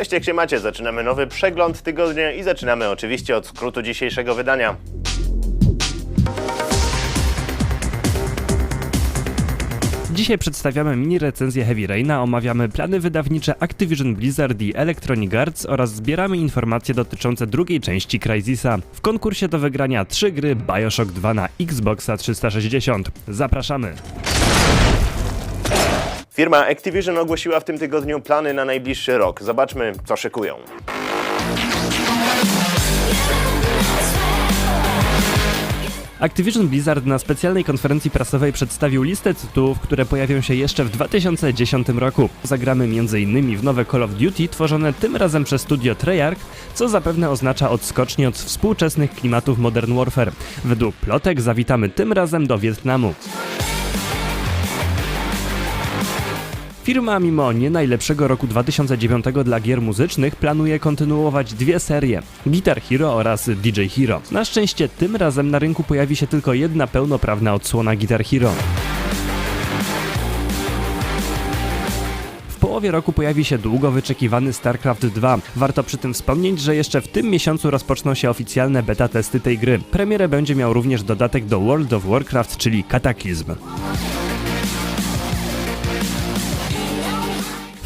Cześć, jak się macie? Zaczynamy nowy przegląd tygodnia i zaczynamy oczywiście od skrótu dzisiejszego wydania. Dzisiaj przedstawiamy mini recenzję Heavy Raina, omawiamy plany wydawnicze Activision Blizzard i Electronic Arts oraz zbieramy informacje dotyczące drugiej części Crysisa. W konkursie do wygrania trzy gry Bioshock 2 na Xboxa 360. Zapraszamy! Firma Activision ogłosiła w tym tygodniu plany na najbliższy rok. Zobaczmy, co szykują. Activision Blizzard na specjalnej konferencji prasowej przedstawił listę tytułów, które pojawią się jeszcze w 2010 roku. Zagramy m.in. w nowe Call of Duty tworzone tym razem przez studio Treyarch, co zapewne oznacza odskocznie od współczesnych klimatów Modern Warfare. Według plotek zawitamy tym razem do Wietnamu. Firma mimo nie najlepszego roku 2009 dla gier muzycznych planuje kontynuować dwie serie Guitar Hero oraz DJ Hero. Na szczęście tym razem na rynku pojawi się tylko jedna pełnoprawna odsłona Guitar Hero. W połowie roku pojawi się długo wyczekiwany StarCraft 2. Warto przy tym wspomnieć, że jeszcze w tym miesiącu rozpoczną się oficjalne beta testy tej gry. Premierę będzie miał również dodatek do World of Warcraft, czyli Kataklizm.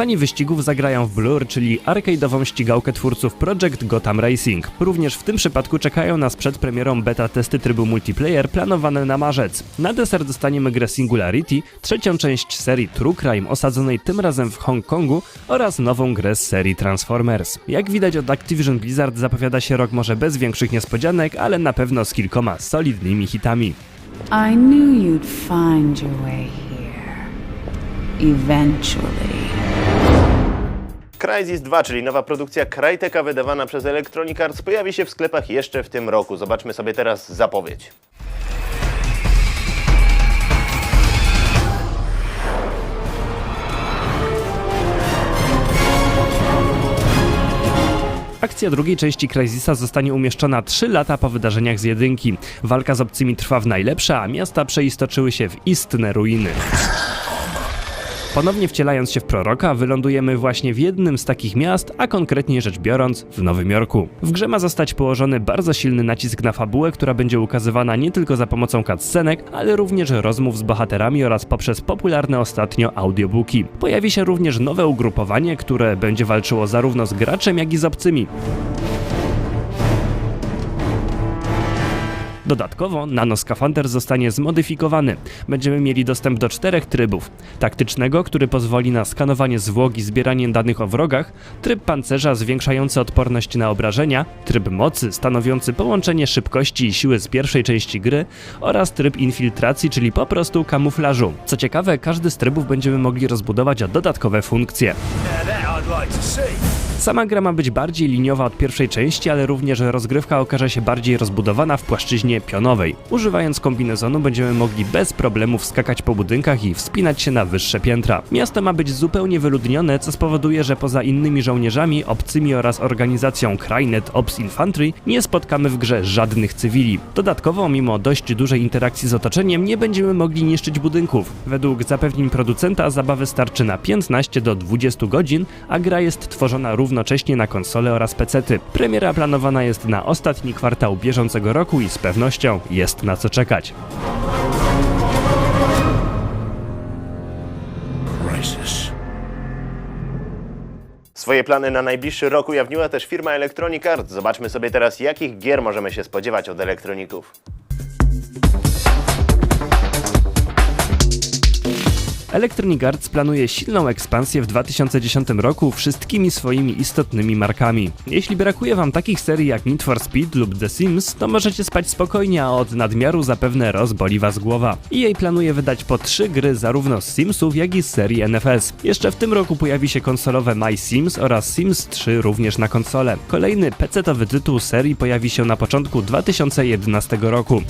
Fani wyścigów zagrają w Blur, czyli arcade'ową ścigałkę twórców Project Gotham Racing. Również w tym przypadku czekają nas przed premierą beta testy trybu multiplayer planowane na marzec. Na deser dostaniemy grę Singularity, trzecią część serii True Crime osadzonej tym razem w Hongkongu oraz nową grę z serii Transformers. Jak widać od Activision Blizzard zapowiada się rok może bez większych niespodzianek, ale na pewno z kilkoma solidnymi hitami. I knew you'd find your way here. Eventually. Crysis 2, czyli nowa produkcja Crytek'a wydawana przez Electronic Arts, pojawi się w sklepach jeszcze w tym roku. Zobaczmy sobie teraz zapowiedź. Akcja drugiej części Crysisa zostanie umieszczona 3 lata po wydarzeniach z jedynki. Walka z obcymi trwa w najlepsze, a miasta przeistoczyły się w istne ruiny. Ponownie wcielając się w proroka, wylądujemy właśnie w jednym z takich miast, a konkretnie rzecz biorąc w Nowym Jorku. W grze ma zostać położony bardzo silny nacisk na fabułę, która będzie ukazywana nie tylko za pomocą cutscenek, ale również rozmów z bohaterami oraz poprzez popularne ostatnio audiobooki. Pojawi się również nowe ugrupowanie, które będzie walczyło zarówno z graczem, jak i z obcymi. Dodatkowo nanoskafander zostanie zmodyfikowany. Będziemy mieli dostęp do czterech trybów. Taktycznego, który pozwoli na skanowanie zwłok i zbieranie danych o wrogach, tryb pancerza zwiększający odporność na obrażenia, tryb mocy stanowiący połączenie szybkości i siły z pierwszej części gry oraz tryb infiltracji, czyli po prostu kamuflażu. Co ciekawe, każdy z trybów będziemy mogli rozbudować o dodatkowe funkcje. Sama gra ma być bardziej liniowa od pierwszej części, ale również rozgrywka okaże się bardziej rozbudowana w płaszczyźnie pionowej. Używając kombinezonu będziemy mogli bez problemów skakać po budynkach i wspinać się na wyższe piętra. Miasto ma być zupełnie wyludnione, co spowoduje, że poza innymi żołnierzami, obcymi oraz organizacją Crynet Ops Infantry nie spotkamy w grze żadnych cywili. Dodatkowo, mimo dość dużej interakcji z otoczeniem, nie będziemy mogli niszczyć budynków. Według zapewnień producenta zabawy starczy na 15 do 20 godzin, a gra jest tworzona równocześnie na konsole oraz pecety. Premiera planowana jest na ostatni kwartał bieżącego roku i z pewnością jest na co czekać. Swoje plany na najbliższy rok ujawniła też firma Electronic Arts. Zobaczmy sobie teraz, jakich gier możemy się spodziewać od elektroników. Electronic Arts planuje silną ekspansję w 2010 roku wszystkimi swoimi istotnymi markami. Jeśli brakuje wam takich serii jak Need for Speed lub The Sims, to możecie spać spokojnie, a od nadmiaru zapewne rozboli was głowa. EA planuje wydać po trzy gry zarówno z Simsów, jak i z serii NFS. Jeszcze w tym roku pojawi się konsolowe My Sims oraz Sims 3 również na konsolę. Kolejny PC-towy tytuł serii pojawi się na początku 2011 roku.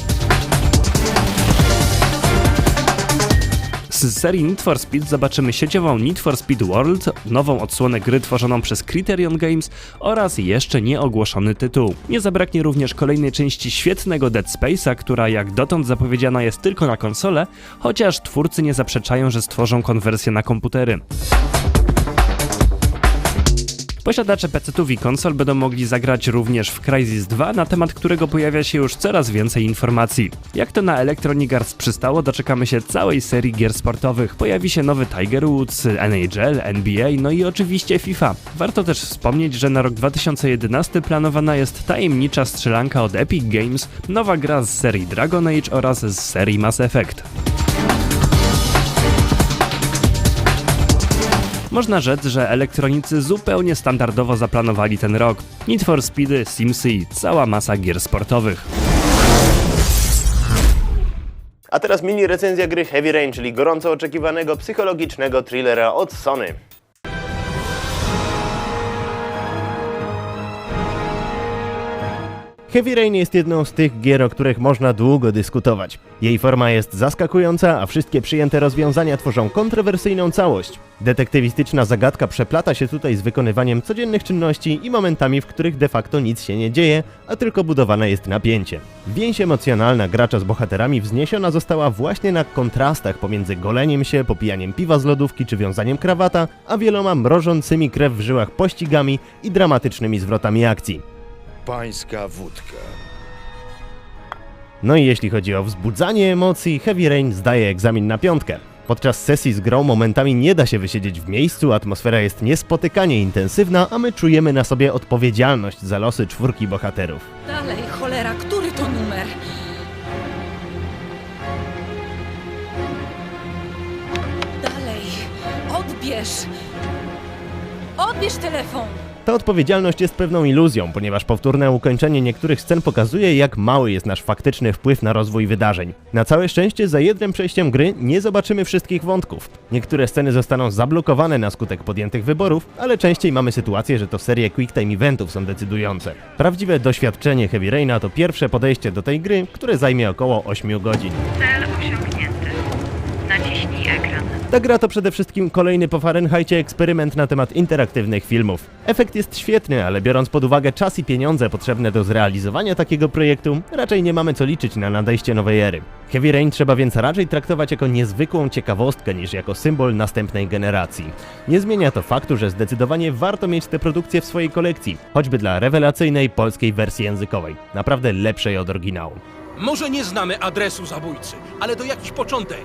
Z serii Need for Speed zobaczymy sieciową Need for Speed World, nową odsłonę gry tworzoną przez Criterion Games oraz jeszcze nieogłoszony tytuł. Nie zabraknie również kolejnej części świetnego Dead Space'a, która jak dotąd zapowiedziana jest tylko na konsolę, chociaż twórcy nie zaprzeczają, że stworzą konwersję na komputery. Posiadacze PC-ów i konsol będą mogli zagrać również w Crysis 2, na temat którego pojawia się już coraz więcej informacji. Jak to na Electronic Arts przystało, doczekamy się całej serii gier sportowych. Pojawi się nowy Tiger Woods, NHL, NBA, no i oczywiście FIFA. Warto też wspomnieć, że na rok 2011 planowana jest tajemnicza strzelanka od Epic Games, nowa gra z serii Dragon Age oraz z serii Mass Effect. Można rzec, że elektronicy zupełnie standardowo zaplanowali ten rok. Need for Speedy, Simsy i cała masa gier sportowych. A teraz mini recenzja gry Heavy Rain, czyli gorąco oczekiwanego psychologicznego thrillera od Sony. Heavy Rain jest jedną z tych gier, o których można długo dyskutować. Jej forma jest zaskakująca, a wszystkie przyjęte rozwiązania tworzą kontrowersyjną całość. Detektywistyczna zagadka przeplata się tutaj z wykonywaniem codziennych czynności i momentami, w których de facto nic się nie dzieje, a tylko budowane jest napięcie. Więź emocjonalna gracza z bohaterami wzniesiona została właśnie na kontrastach pomiędzy goleniem się, popijaniem piwa z lodówki czy wiązaniem krawata, a wieloma mrożącymi krew w żyłach pościgami i dramatycznymi zwrotami akcji. Pańska wódka. No i jeśli chodzi o wzbudzanie emocji, Heavy Rain zdaje egzamin na piątkę. Podczas sesji z grą momentami nie da się wysiedzieć w miejscu, atmosfera jest niespotykanie intensywna, a my czujemy na sobie odpowiedzialność za losy czwórki bohaterów. Dalej, cholera, który to numer? Dalej, odbierz! Odbierz telefon! Ta odpowiedzialność jest pewną iluzją, ponieważ powtórne ukończenie niektórych scen pokazuje, jak mały jest nasz faktyczny wpływ na rozwój wydarzeń. Na całe szczęście, za jednym przejściem gry nie zobaczymy wszystkich wątków. Niektóre sceny zostaną zablokowane na skutek podjętych wyborów, ale częściej mamy sytuację, że to serie Quick Time Eventów są decydujące. Prawdziwe doświadczenie Heavy Raina to pierwsze podejście do tej gry, które zajmie około 8 godzin. Cel. Ta gra to przede wszystkim kolejny po Fahrenheitie eksperyment na temat interaktywnych filmów. Efekt jest świetny, ale biorąc pod uwagę czas i pieniądze potrzebne do zrealizowania takiego projektu, raczej nie mamy co liczyć na nadejście nowej ery. Heavy Rain trzeba więc raczej traktować jako niezwykłą ciekawostkę niż jako symbol następnej generacji. Nie zmienia to faktu, że zdecydowanie warto mieć tę produkcję w swojej kolekcji, choćby dla rewelacyjnej polskiej wersji językowej, naprawdę lepszej od oryginału. Może nie znamy adresu zabójcy, ale to jakiś początek.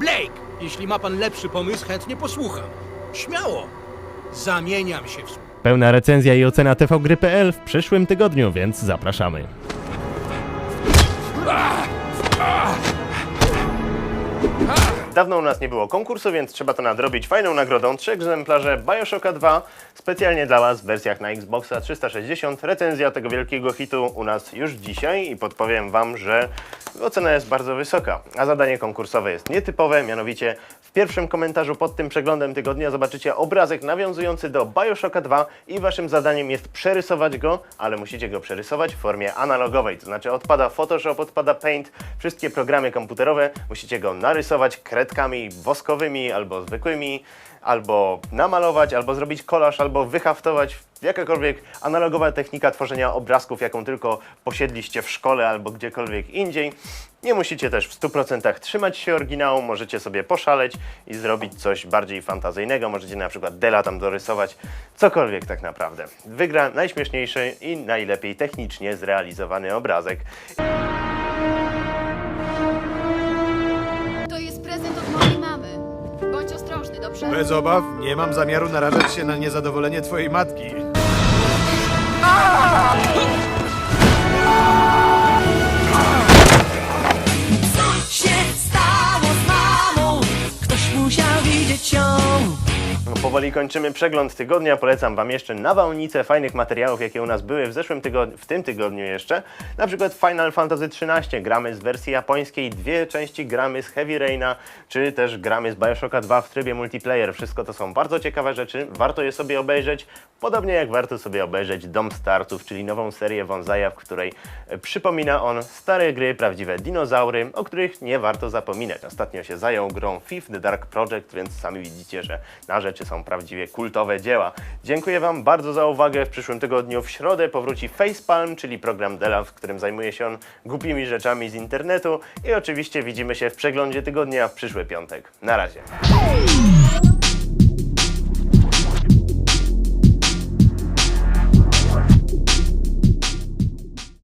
Blake, jeśli ma pan lepszy pomysł, chętnie posłucham. Śmiało. Zamieniam się w... Pełna recenzja i ocena tvgry.pl w przyszłym tygodniu, więc zapraszamy. Dawno u nas nie było konkursu, więc trzeba to nadrobić fajną nagrodą. Trzy egzemplarze Bioshocka 2 specjalnie dla Was w wersjach na Xboxa 360. Recenzja tego wielkiego hitu u nas już dzisiaj i podpowiem Wam, że ocena jest bardzo wysoka. A zadanie konkursowe jest nietypowe, mianowicie w pierwszym komentarzu pod tym przeglądem tygodnia zobaczycie obrazek nawiązujący do Bioshocka 2 i Waszym zadaniem jest przerysować go, ale musicie go przerysować w formie analogowej, to znaczy odpada Photoshop, odpada Paint, wszystkie programy komputerowe, musicie go narysować kredkami woskowymi albo zwykłymi, albo namalować, albo zrobić kolaż, albo wyhaftować. Jakakolwiek analogowa technika tworzenia obrazków, jaką tylko posiedliście w szkole albo gdziekolwiek indziej. Nie musicie też w 100% trzymać się oryginału, możecie sobie poszaleć i zrobić coś bardziej fantazyjnego. Możecie na przykład Dela tam dorysować, cokolwiek tak naprawdę. Wygra najśmieszniejszy i najlepiej technicznie zrealizowany obrazek. Dobrze? Bez obaw, nie mam zamiaru narażać się na niezadowolenie twojej matki. Powoli kończymy przegląd tygodnia. Polecam Wam jeszcze nawałnicę fajnych materiałów, jakie u nas były w zeszłym tygodniu, w tym tygodniu jeszcze. Na przykład Final Fantasy XIII gramy z wersji japońskiej, dwie części gramy z Heavy Raina, czy też gramy z Bioshocka 2 w trybie multiplayer. Wszystko to są bardzo ciekawe rzeczy, warto je sobie obejrzeć. Podobnie jak warto sobie obejrzeć Dom Starców, czyli nową serię Wonzaja, w której e, przypomina on stare gry, prawdziwe dinozaury, o których nie warto zapominać. Ostatnio się zajął grą Thief The Dark Project, więc sami widzicie, że na rzeczy prawdziwie kultowe dzieła. Dziękuję Wam bardzo za uwagę. W przyszłym tygodniu w środę powróci Facepalm, czyli program Dela, w którym zajmuje się on głupimi rzeczami z internetu. I oczywiście widzimy się w przeglądzie tygodnia w przyszły piątek. Na razie.